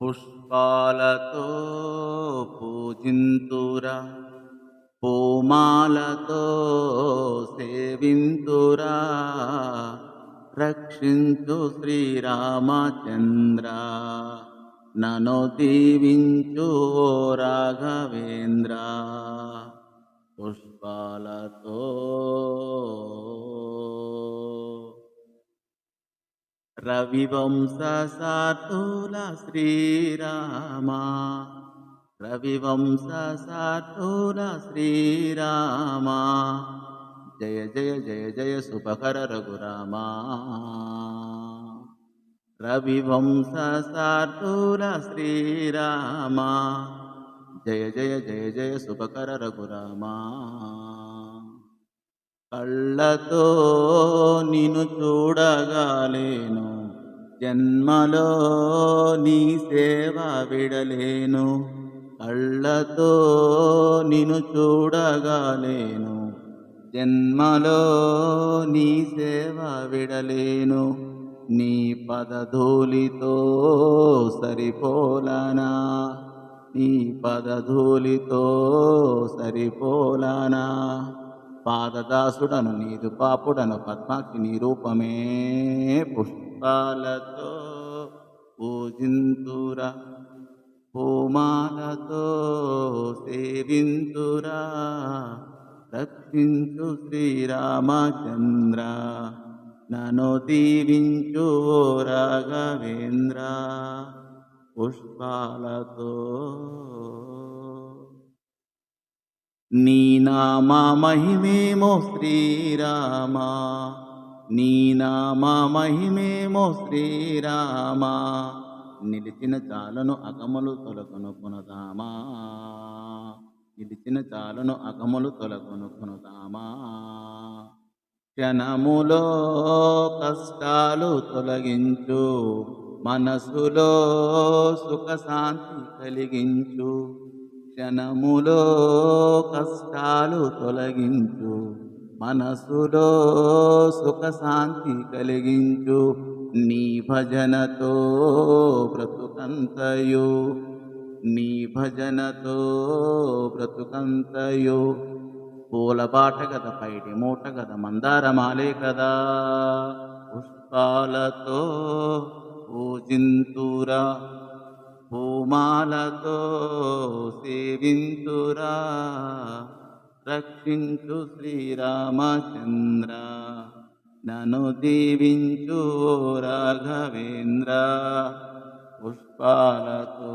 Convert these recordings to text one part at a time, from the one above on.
పుష్పాలతో పూజింతురా పూమాలతో సేవింతురా రక్షించు శ్రీరామచంద్ర నను దీవించు రాఘవేంద్ర. పుష్పాలతో రవివంశసాతుల శ్రీరామా రవివంశసాతుల శ్రీరామా జయ జయ జయ జయ సుభకర రఘురామా. రవివంశసాతుల శ్రీరామా జయ జయ జయ జయ సుభకర రఘురామా. కళ్ళతో నిన్ను చూడగాలేను. జన్మలో నీ సేవ విడలేను. కళ్ళతో నిన్ను చూడగాలేను. జన్మలో నీ సేవ విడలేను. నీ పదధూలితో సరిపోలనా? నీ పదధూలితో సరిపోలనా? పాదదాసుడను నీదు పాపుడను పద్మాక్షి నీ రూపమే పుష్పాలతో పూజింతురా పూమాలతో సేవింతురా రక్షించు శ్రీరామచంద్ర నను దీవించు రాఘవేంద్ర పుష్పాలతో నీ నామ మహిమేమో శ్రీరామా. నీ నామ మహిమేమో శ్రీరామా. నిలిచిన చాలను అగమలు తొలగను కొనదామా. నిలిచిన చాలను అగములు తొలగను కొనదామా. క్షణములో కష్టాలు తొలగించు మనసులో సుఖ శాంతి కలిగించు. క్షణములో కష్టాలు తొలగించు మనసులో సుఖశాంతి కలిగించు నీ భజనతో బ్రతుకంతయు నీ భజనతో బ్రతుకంతయు. పూల బాట గద పైటి మూట గద మందారమాలే కదా పుష్పాలతో పూజింతురా. పూమాలతో సేవింతురా రక్షించు శ్రీరామచంద్ర. నను దీవించు రాఘవేంద్ర. పుష్పాలతో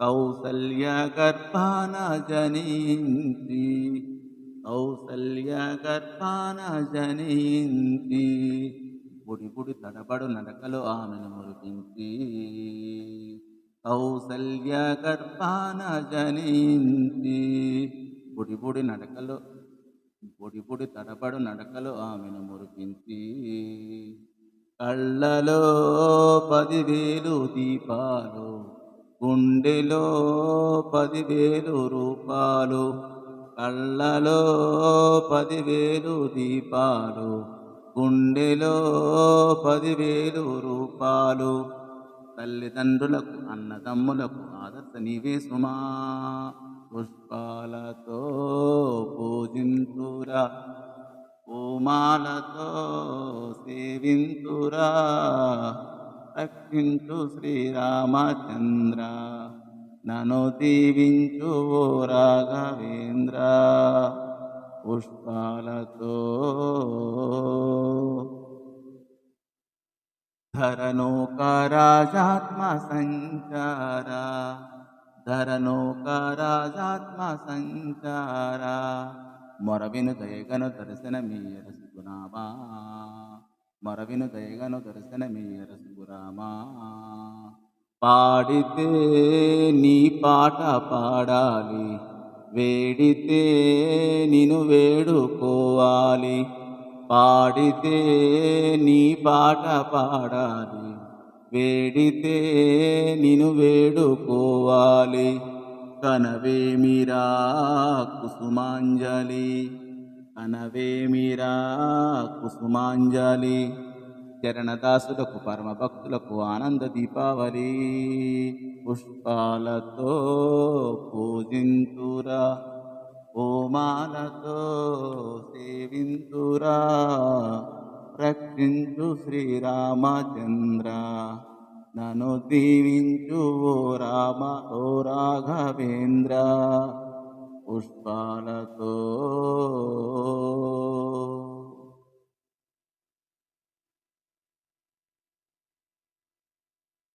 కౌసల్య గర్భాన జనించి కౌసల్య గర్భాన జనించి బుడిబుడి తడబడు నడకలు ఆమెను మురిపించి. కౌసల్య గర్భాన జనించి. బుడిబుడి నడకలు బుడిబుడి తడబడు నడకలు ఆమెను మురిపించి. కళ్ళలో పదివేలు దీపాలు గుండెలో పదివేలు రూపాలు కళ్ళలో పదివేలు దీపాలు గుండెలో పదివేలు రూపాలు. తల్లిదండ్రులకు అన్నదమ్ములకు ఆదర్శ నీవే సుమా. పుష్పాలతో పూజింతురా పూమాలతో సేవింతురా రక్షించు శ్రీరామచంద్ర. నను దీవించు ఓ రాఘవేంద్ర. పుష్పాలతో ధరనోకరాజాత్మ సంచార సంచార మొరవిను దయగను దర్శనమీయ రసుగురామా మొరవిను దయగను దర్శనమీయ రసుగురామా పాడితే నీ పాట పాడాలి వేడితే నిన్ను వేడుకోవాలి పాడితే నీ పాట పాడాలి. వేడితే నిను వేడుకోవాలి. కనవేమిరా కుసుమాంజలి. కనవేమిరా కుసుమాంజలి. చరణదాసులకు పరమ భక్తులకు ఆనంద దీపావళి. పుష్పాలతో పూజింతురా. ఓమాలతో సేవింతురా. రక్షించు శ్రీరామచంద్ర. నన్ను దీవించు ఓ రామ ఓ రాఘవేంద్ర. పుష్పాలతో